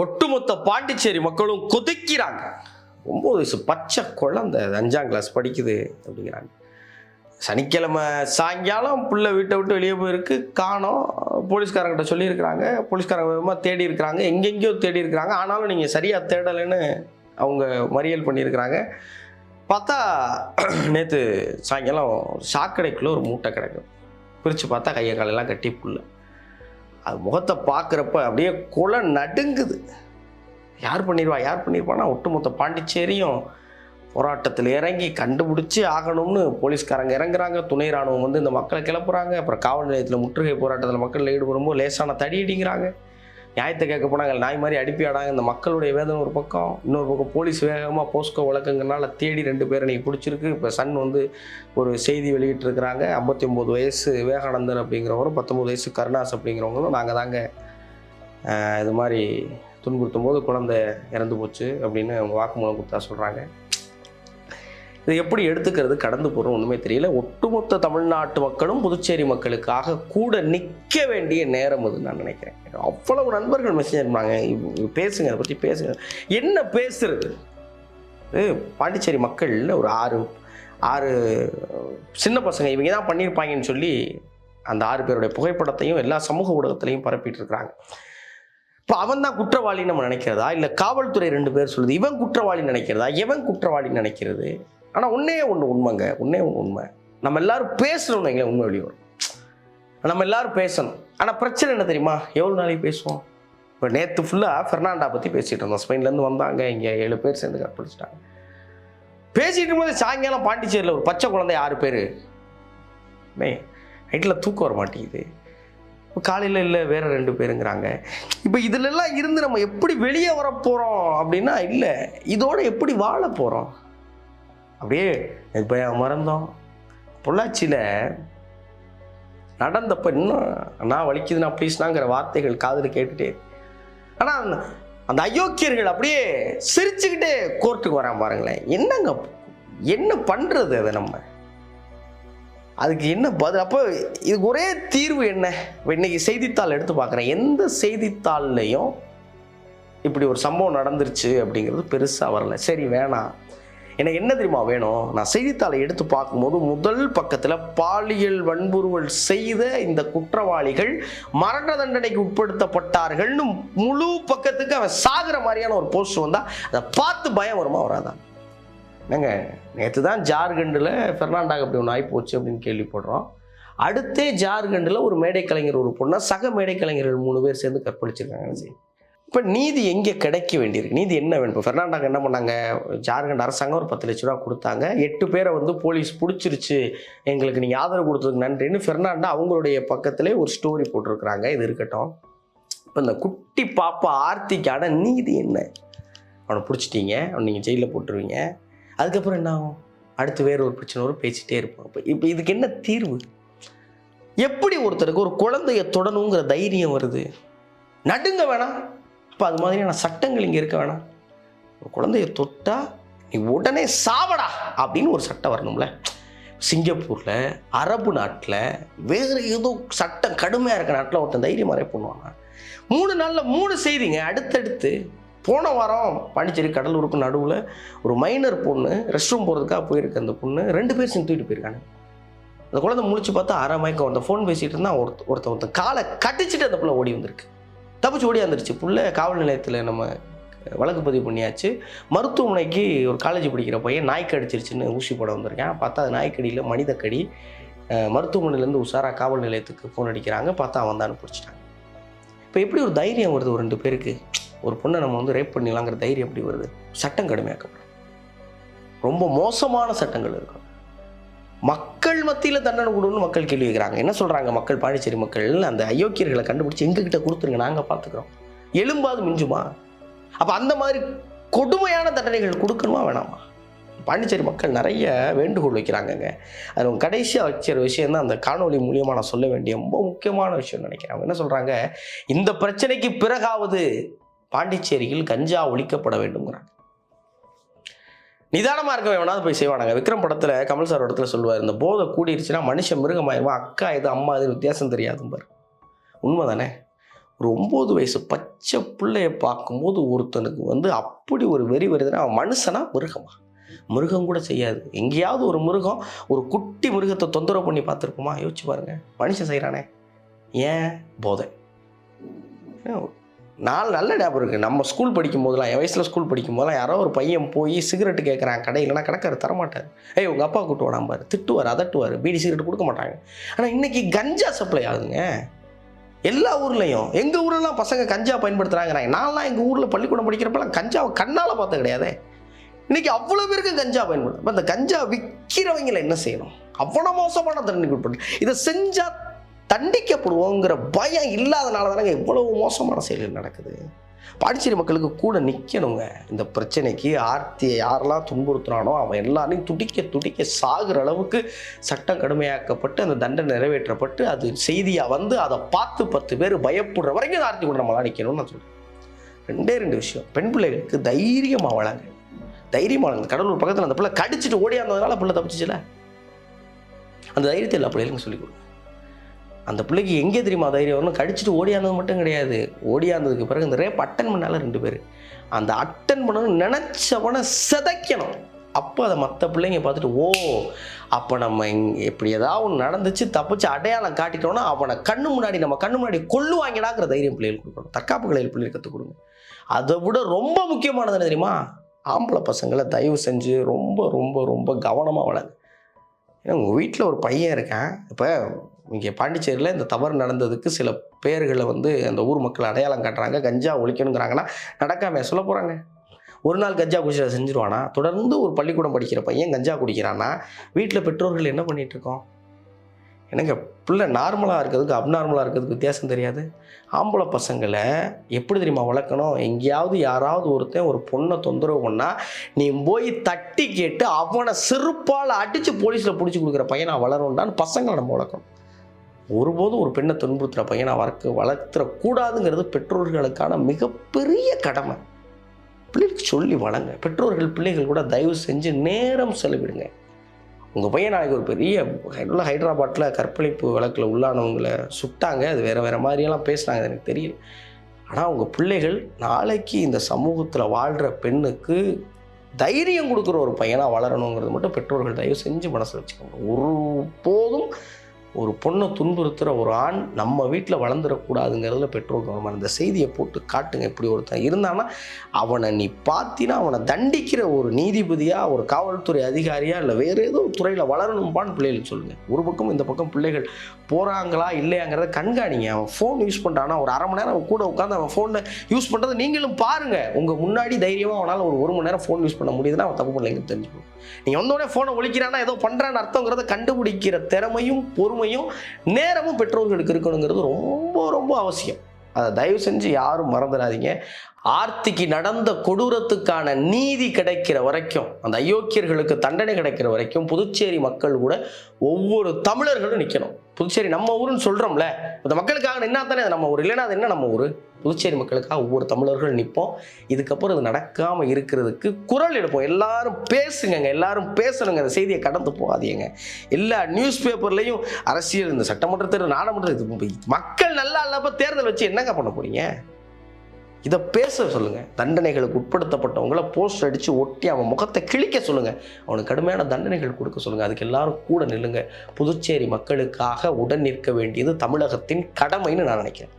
ஒட்டுமொத்த பாண்டிச்சேரி மக்களும் கொதிக்கிறாங்க. ஒம்பது வயசு பச்சை குழந்தை அஞ்சாம் கிளாஸ் படிக்குது அப்படிங்கிறாங்க. சனிக்கிழமை சாயங்காலம் பிள்ளை வீட்டை விட்டு வெளியே போயிருக்கு. காணோம். போலீஸ்காரங்கிட்ட சொல்லியிருக்கிறாங்க. போலீஸ்காரங்க விதமாக தேடி இருக்கிறாங்க. எங்கெங்கேயோ தேடி இருக்கிறாங்க. ஆனாலும் நீங்கள் சரியாக தேடலைன்னு அவங்க மறியல் பண்ணியிருக்கிறாங்க. பார்த்தா நேற்று சாயங்காலம் சாக்கடைக்குள்ளே ஒரு மூட்டை கிடக்கும் பிரித்து பார்த்தா கையை காலெல்லாம் கட்டி புள்ள அது முகத்தை பார்க்குறப்ப அப்படியே குலை நடுங்குது. யார் பண்ணிடுவா யார் பண்ணியிருப்பான்னா ஒட்டுமொத்த பாண்டிச்சேரியும் போராட்டத்தில் இறங்கி கண்டுபிடிச்சி ஆகணும்னு போலீஸ்காரங்க இறங்குறாங்க. துணை ராணுவம் வந்து இந்த மக்களை கிளப்புறாங்க. அப்புறம் காவல் நிலையத்தில் முற்றுகை போராட்டத்தில் மக்கள் ஈடுபடும்போது லேசான தடி அடிங்கிறாங்க நியாயத்தை கேட்க போனாங்க நாய் மாதிரி அடிப்பி ஆடாங்க இந்த மக்களுடைய வேதனை ஒரு பக்கம் இன்னொரு பக்கம் போலீஸ் வேகமாக போஸ்கோ வழக்குங்கிறனால தேடி ரெண்டு பேரை நீ பிடிச்சிருக்கு. இப்போ சன் வந்து ஒரு செய்தி வெளியிட்டிருக்கிறாங்க ஐம்பத்தி ஒம்பது வயசு விவேகானந்தன் அப்படிங்கிறவரும் பத்தொம்பது வயசு கருணாஸ் அப்படிங்கிறவங்களும் நாங்கள் தாங்க இது மாதிரி துன்புறுத்தும் போது குழந்தை இறந்து போச்சு அப்படின்னு அவங்க வாக்குமூலம் கொடுத்தா சொல்கிறாங்க இது எப்படி எடுத்துக்கிறது? கடந்து போகிறோம் ஒன்றுமே தெரியல. ஒட்டுமொத்த தமிழ்நாட்டு மக்களும் புதுச்சேரி மக்களுக்காக கூட நிற்க வேண்டிய நேரம் அது நான் நினைக்கிறேன். அவ்வளவு நண்பர்கள் மெசேஜ் பண்ணாங்க இவ்- பேசுங்க. அதை பற்றி பேசுங்க. என்ன பேசுறது? பாண்டிச்சேரி மக்கள் ஒரு ஆறு ஆறு சின்ன பசங்க. இவங்க தான் பண்ணியிருப்பாங்கன்னு சொல்லி அந்த ஆறு பேருடைய புகைப்படத்தையும் எல்லா சமூக ஊடகத்திலையும் பரப்பிட்டு இருக்கிறாங்க இப்போ அவன் தான் குற்றவாளின்னு நம்ம நினைக்கிறதா? இல்லை காவல்துறை ரெண்டு பேர் சொல்லுது. இவன் குற்றவாளின்னு நினைக்கிறதா? எவன் குற்றவாளின்னு நினைக்கிறது? ஆனால் ஒன்றே ஒன்று உண்மைங்க ஒன்றே ஒன்று உண்மை. நம்ம எல்லாரும் பேசணும்னு எங்களை உண்மை வெளியே வரும். நம்ம எல்லாரும் பேசணும். ஆனால் பிரச்சனை என்ன தெரியுமா? எவ்வளோ நாளைக்கு பேசுவோம்? இப்போ நேற்று ஃபுல்லாக ஃபெர்னாண்டா பற்றி பேசிகிட்டு இருந்தோம். ஸ்பெயின்லேருந்து வந்தாங்க இங்கே ஏழு பேர் சேர்ந்து கற்பழிச்சிட்டாங்க. பேசிகிட்டு இருக்கும்போது சாயங்காலம் பாண்டிச்சேரியில் ஒரு பச்சை குழந்தை ஆறு பேர். நைட்டில் தூக்கம் வர மாட்டேங்குது. இப்போ காலையில் இல்லை வேறு ரெண்டு பேருங்கிறாங்க. இப்போ இதிலெல்லாம் இருந்து நம்ம எப்படி வெளியே வர போகிறோம் அப்படின்னா இல்லை இதோடு எப்படி வாழ போகிறோம் அப்படியே இப்போ மறந்தோம் பொள்ளாச்சியில் நடந்தப்ப இன்னும் நான் வலிக்குதுண்ணா ப்ளீஸ்னாங்கிற வார்த்தைகள் காதில் கேட்டுட்டு ஆனால் அந்த அந்த அயோக்கியர்கள் அப்படியே சிரிச்சுக்கிட்டே கோர்ட்டுக்கு வரான் பாருங்களேன். என்னங்க என்ன பண்ணுறது அதை நம்ம? அதுக்கு என்ன பதில்? அப்போ இதுக்கு ஒரே தீர்வு என்ன? இன்னைக்கு செய்தித்தாள் எடுத்து பார்க்குறேன். எந்த செய்தித்தாள்லையும் இப்படி ஒரு சம்பவம் நடந்துருச்சு அப்படிங்கிறது பெருசாக வரல. சரி வேணாம். எனக்கு என்ன தெரியுமா வேணும்? நான் செய்தித்தாளை எடுத்து பார்க்கும்போது முதல் பக்கத்தில் பாலியல் வன்புறுவல் செய்த இந்த குற்றவாளிகள் மரண தண்டனைக்கு உட்படுத்தப்பட்டார்கள்னு முழு பக்கத்துக்கு அவன் சாகுற மாதிரியான ஒரு போஸ்ட் வந்தால் அதை பார்த்து பயம் வருமா வராதான் என்னங்க நேற்று தான் ஜார்க்கண்டில் ஃபெர்னாண்டாக அப்படி ஒன்று ஆகிப்போச்சு அப்படின்னு கேள்விப்படுறோம். அடுத்தே ஜார்க்கண்டில் ஒரு மேடை கலைஞர் ஒரு பொண்ணை சக மேடை கலைஞர்கள் மூணு பேர் சேர்ந்து கற்பழிச்சிருக்காங்கன்னு செய்யும் இப்போ நீதி எங்கே கிடைக்க வேண்டியிருக்கு? நீதி என்ன வேணும்? இப்போ ஃபெர்னாண்டாங்க என்ன பண்ணாங்க? ஜார்க்கண்ட் அரசாங்கம் ஒரு பத்து லட்ச ரூபா கொடுத்தாங்க. எட்டு பேரை வந்து போலீஸ் பிடிச்சிருச்சு. எங்களுக்கு நீங்கள் ஆதரவு கொடுத்ததுக்கு நன்றின்னு ஃபெர்னாண்டா அவங்களுடைய பக்கத்திலே ஒரு ஸ்டோரி போட்டிருக்கிறாங்க. இது இருக்கட்டும். இப்போ இந்த குட்டி பாப்பா ஆர்த்திக்கான நீதி என்ன? அவனை பிடிச்சிட்டீங்க. அவனை நீங்கள் ஜெயிலில் போட்டுருவீங்க. அதுக்கப்புறம் என்ன ஆகும்? அடுத்து வேறு ஒரு பிரச்சனை வரும். பேசிகிட்டே இருப்போம். இப்போ இப்போ இதுக்கு என்ன தீர்வு? எப்படி ஒருத்தருக்கு ஒரு குழந்தைய தொடணுங்கிற தைரியம் வருது? நடுங்க வேணாம். அப்போ அது மாதிரியான சட்டங்கள் இங்கே இருக்க வேணாம். ஒரு குழந்தைய தொட்டா நீ உடனே சாவடா அப்படின்னு ஒரு சட்டம் வரணும்ல. சிங்கப்பூரில் அரபு நாட்டில் வேறு ஏதோ சட்டம் கடுமையாக இருக்க நாட்டில் ஒருத்தன் தைரியம் மறை பண்ணுவாங்க மூணு நாளில் மூணு செய்திங்க. அடுத்தடுத்து போன வாரம் பாண்டிச்சேரி கடலூருக்கு நடுவில் ஒரு மைனர் பொண்ணு ரெஸ்ட் ரூம் போகிறதுக்காக போயிருக்கு அந்த பொண்ணு. ரெண்டு பேர் சேர்ந்து தூக்கிட்டு போயிருக்காங்க. அந்த குழந்தை முழிச்சு பார்த்தா அரை மயக்கம். அந்த ஃபோன் பேசிகிட்டு இருந்தால் ஒருத்த ஒருத்தன் ஒருத்தன் காலை கட்டிச்சிட்டு அந்த பிள்ளை ஓடி வந்திருக்கு. தப்பிச்சு ஓடி வந்துருச்சு புள்ள காவல் நிலையத்தில் நம்ம வழக்கு பதிவு பண்ணியாச்சு. மருத்துவமனைக்கு ஒரு காலேஜ் படிக்கிற பையன் நாய்க்கு அடிச்சிருச்சுன்னு ஊசி போட வந்திருக்கேன். பார்த்தா அது நாய்க்கடியில் மனிதக்கடி. மருத்துவமனையிலேருந்து உஷாரா காவல் நிலையத்துக்கு ஃபோன் அடிக்கிறாங்க. பார்த்தா அவன் தான் பிடிச்சிட்டாங்க இப்போ எப்படி ஒரு தைரியம் வருது ஒரு ரெண்டு பேருக்கு? ஒரு பொண்ணை நம்ம வந்து ரேப் பண்ணிடலாங்கிற தைரியம் எப்படி வருது? சட்டம் கடுமையாக்கப்படும். ரொம்ப மோசமான சட்டங்கள் இருக்கும். மக் மக்கள் மத்தியில் தண்டனை கொடுன்னு மக்கள் கேள்வி கேட்குறாங்க என்ன சொல்கிறாங்க மக்கள் பாண்டிச்சேரி மக்கள்? அந்த அயோக்கியர்களை கண்டுபிடிச்சி எங்ககிட்ட கொடுத்துருங்க நாங்கள் பார்த்துக்குறோம் எலும்பாது மிஞ்சுமா? அப்போ அந்த மாதிரி கொடுமையான தண்டனைகள் கொடுக்கணுமா வேணாமா? பாண்டிச்சேரி மக்கள் நிறைய வேண்டுகோள் வைக்கிறாங்கங்க. அது அவங்க கடைசியாக வச்சுற விஷயம் தான் அந்த காணொளி மூலியமாக நான் சொல்ல வேண்டிய ரொம்ப முக்கியமான விஷயம் நினைக்கிறேன். அவங்க என்ன சொல்கிறாங்க இந்த பிரச்சனைக்கு பிறகாவது பாண்டிச்சேரியில் கஞ்சா ஒழிக்கப்பட வேண்டுங்கிறாங்க நிதானமாக இருக்க வேணாவது போய் செய்வானாங்க. விக்ரம் படத்தில் கமல் சார் இடத்துல சொல்லுவார் இந்த போதை கூடிருச்சுன்னா மனுஷன் மிருகமாயிருவான் அக்கா இது அம்மா இது வித்தியாசம் தெரியாதும்பார் உண்மை தானே ஒரு ஒம்பது வயசு பச்சை பிள்ளைய பார்க்கும்போது ஒருத்தனுக்கு வந்து அப்படி ஒரு வெறி வருதுன்னா அவன் மனுஷனா மிருகமா? மிருகம் கூட செய்யாது. எங்கேயாவது ஒரு மிருகம் ஒரு குட்டி மிருகத்தை தொந்தரவு பண்ணி பார்த்துருப்போமா யோசிச்சு பாருங்க. மனுஷன் செய்கிறானே ஏன்? போதை. நாலு நல்ல ஞாபகம் இருக்குது நம்ம ஸ்கூல் படிக்கும் போதெல்லாம் என் வயசில் ஸ்கூல் படிக்கும் போதெல்லாம் யாரோ ஒரு பையன் போய் சிகரெட் கேட்குறான் கடையிலனா கணக்கார் தரமாட்டார். ஏய் உங்கள் அப்பா கூட்டு வாடாம்பார் திட்டுவார் அதட்டுவார். பீடி சிகரெட் கொடுக்க மாட்டாங்க. ஆனால் இன்றைக்கி கஞ்சா சப்ளை ஆகுதுங்க. எல்லா ஊர்லேயும் எங்கள் ஊர்லலாம் பசங்க கஞ்சா பயன்படுத்துகிறாங்கிறாங்க நான்லாம் எங்கள் ஊரில் பள்ளிக்கூடம் படிக்கிறப்பெல்லாம் கஞ்சாவை கண்ணால் பார்த்த கிடையாதே. இன்றைக்கி அவ்வளோ பேருக்கு கஞ்சா பயன்படுது. அப்ப அந்த கஞ்சா விற்கிறவங்களை என்ன செய்யணும்? அவ்வளோ மோசமான தண்ணி உட்பட்டு இதை செஞ்சால் தண்டிக்கப்படுவோங்கிற பயம் இல்லாதனால தானங்க இவ்வளவு மோசமான செயல்கள் நடக்குது. பாண்டிச்சேரி மக்களுக்கு கூட நிற்கணுங்க இந்த பிரச்சனைக்கு ஆர்த்தியை யாரெல்லாம் துன்புறுத்துறானோ அவன் எல்லாரையும் துடிக்க துடிக்க சாகுற அளவுக்கு சட்டம் கடுமையாக்கப்பட்டு அந்த தண்டனை நிறைவேற்றப்பட்டு அது செய்தியாக வந்து அதை பார்த்து பத்து பேர் பயப்படுற வரைக்கும் ஆர்த்தி கூட நம்மளாம் நிற்கணும்னு நான் சொல்கிறேன் ரெண்டே ரெண்டு விஷயம். பெண் பிள்ளைகளுக்கு தைரியமாக வளங்க. தைரியமாக வளங்க. கடலூர் பக்கத்தில் அந்த பிள்ளை கடிச்சிட்டு ஓடியாந்ததுனால பிள்ளை தப்பிச்சிச்சுல? அந்த தைரியத்தை எல்லா பிள்ளைகளுக்கும் சொல்லிக் கொடுங்க. அந்த பிள்ளைக்கு எங்கே தெரியுமா தைரியம் வரணும்? கடிச்சிட்டு ஓடியாந்தது மட்டும் கிடையாது. ஓடியாந்ததுக்கு பிறகு இந்த ரேப் அட்டன் பண்ணால ரெண்டு பேர். அந்த அட்டன் பண்ணணும் நினச்சவனை சிதைக்கணும். அப்போ அதை மற்ற பிள்ளைங்க பார்த்துட்டு ஓ அப்போ நம்ம இங்கே இப்படி ஏதாவது ஒன்று நடந்துச்சு தப்பிச்சு அடையாளம் காட்டிட்டோம்னா அவனை கண்ணு முன்னாடி நம்ம கண்ணு முன்னாடி கொள்ளுவாங்கடாங்கிற தைரியம் பிள்ளைகளுக்கு கொடுக்கணும். தற்காப்பு கலையில் பிள்ளைகள் கற்றுக் கொடுங்க. அதை விட ரொம்ப முக்கியமானது என்ன தெரியுமா? ஆம்பளை பசங்களை தயவு செஞ்சு ரொம்ப ரொம்ப ரொம்ப கவனமாக வளங்க ஏன்னா உங்கள் வீட்டில் ஒரு பையன் இருக்கான். இப்போ இங்கே பாண்டிச்சேரியில் இந்த தவறு நடந்ததுக்கு சில பேர்களை வந்து அந்த ஊர் மக்கள் அடையாளம் காட்டுறாங்க கஞ்சா ஒழிக்கணுங்கிறாங்கன்னா நடக்காம சொல்ல போகிறாங்க ஒரு நாள் கஞ்சா குடிச்சு செஞ்சுருவானா? தொடர்ந்து ஒரு பள்ளிக்கூடம் படிக்கிற பையன் கஞ்சா குடிக்கிறான்னா வீட்டில் பெற்றோர்கள் என்ன பண்ணிட்டு இருக்கோம்? என்னங்க பிள்ளை நார்மலாக இருக்கிறதுக்கு அப்நார்மலாக இருக்கிறதுக்கு வித்தியாசம் தெரியாது. ஆம்பளை பசங்களை எப்படி தெரியுமா வளர்க்கணும்? எங்கேயாவது யாராவது ஒருத்தன் ஒரு பொண்ணை தொந்தரவு பண்ணால் நீ போய் தட்டி கேட்டு அவனை செருப்பால் அடித்து போலீஸில் பிடிச்சி கொடுக்குற பையனை வளரணும்டான்னு பசங்களை நம்ம வளர்க்கணும். ஒருபோதும் ஒரு பெண்ணை துன்புறுத்துகிற பையனை வளர்க்க வளர்த்துறக்கூடாதுங்கிறது பெற்றோர்களுக்கான மிகப்பெரிய கடமை. பிள்ளைகளுக்கு சொல்லி வளங்க. பெற்றோர்கள் பிள்ளைகள் கூட தயவு செஞ்சு நேரம் செலவிடுங்க. உங்கள் பையன் நாளைக்கு ஒரு பெரிய உள்ள ஹைதராபாத்தில் கற்பழிப்பு வழக்கில் உள்ளானவங்களை சுட்டாங்க. அது வேறு வேறு மாதிரியெல்லாம் பேசுனாங்க எனக்கு தெரியல. ஆனால் உங்கள் பிள்ளைகள் நாளைக்கு இந்த சமூகத்தில் வாழ்கிற பெண்ணுக்கு தைரியம் கொடுக்குற ஒரு பையனாக வளரணுங்கிறது மட்டும் பெற்றோர்கள் தயவு செஞ்சு மனசில் வச்சுக்கோங்க. ஒரு போதும் ஒரு பொண்ணை துன்புறுத்துகிற ஒரு ஆண் நம்ம வீட்டில் வளர்ந்துடக்கூடாதுங்கிறதுல பெற்றோர் கவனமாக இந்த செய்தியை போட்டு காட்டுங்க இப்படி ஒருத்தன் இருந்தான்னா அவனை நீ பார்த்தினா அவனை தண்டிக்கிற ஒரு நீதிபதியாக ஒரு காவல்துறை அதிகாரியாக இல்லை வேறு ஏதோ துறையில் வளரணும்பான்னு பிள்ளைகளுக்கு சொல்லுங்கள் ஒரு பக்கம் இந்த பக்கம் பிள்ளைகள் போகிறாங்களா இல்லையாங்கிறத கண்காணிங்க. அவன் ஃபோன் யூஸ் பண்ணுறான்னா ஒரு அரை மணி நேரம் கூட உட்காந்து அவன் ஃபோனை யூஸ் பண்ணுறதை நீங்களும் பாருங்கள் உங்கள் முன்னாடி தைரியமாக அவனால் ஒரு ஒரு மணி நேரம் ஃபோன் யூஸ் பண்ண முடியுதுன்னா அவன் தப்பு பண்ணலைங்க தெரிஞ்சுக்கணும். நீங்கள் வந்தோடனே ஃபோனை ஒழிக்கிறானா ஏதோ பண்ணுறான்னு அர்த்தங்கிறத கண்டுபிடிக்கிற திறமையும் பொறுமையும் நேரமும் பெற்றோர்களுக்கு இருக்கணுங்கிறது ரொம்ப ரொம்ப அவசியம். அதை தயவு செஞ்சு யாரும் மறந்துடாதீங்க. ஆர்த்திக்கு நடந்த கொடூரத்துக்கான நீதி கிடைக்கிற வரைக்கும் அந்த அயோக்கியர்களுக்கு தண்டனை கிடைக்கிற வரைக்கும் புதுச்சேரி மக்கள் கூட ஒவ்வொரு தமிழர்களும் நிற்கணும் புதுச்சேரி நம்ம ஊருன்னு சொல்கிறோம்ல இந்த மக்களுக்காக என்ன தானே அது நம்ம ஊர் இல்லைன்னா அது என்ன நம்ம ஊர்? புதுச்சேரி மக்களுக்காக ஒவ்வொரு தமிழர்கள் நிற்போம். இதுக்கப்புறம் இது நடக்காமல் இருக்கிறதுக்கு குரல் எடுப்போம். எல்லாரும் பேசுங்கங்க எல்லாரும் பேசணுங்க. அந்த செய்தியை கடந்து போகாதீங்க. எல்லா நியூஸ் பேப்பர்லையும் அரசியல் இந்த சட்டமன்ற தேர்தல் நாடாளுமன்ற இது மக்கள் நல்லா இல்லாமல் தேர்தல் வச்சு என்னங்க பண்ண போறீங்க? இதை பேச சொல்லுங்கள் தண்டனைகளுக்கு உட்படுத்தப்பட்டவங்கள போஸ்ட் அடித்து ஒட்டி அவன் முகத்தை கிழிக்க சொல்லுங்கள் அவனுக்கு கடுமையான தண்டனைகள் கொடுக்க சொல்லுங்கள் அதுக்கு எல்லாரும் கூட நில்லுங்க. புதுச்சேரி மக்களுக்காக உடன் நிற்க வேண்டியது தமிழகத்தின் கடமைன்னு நான் நினைக்கிறேன்.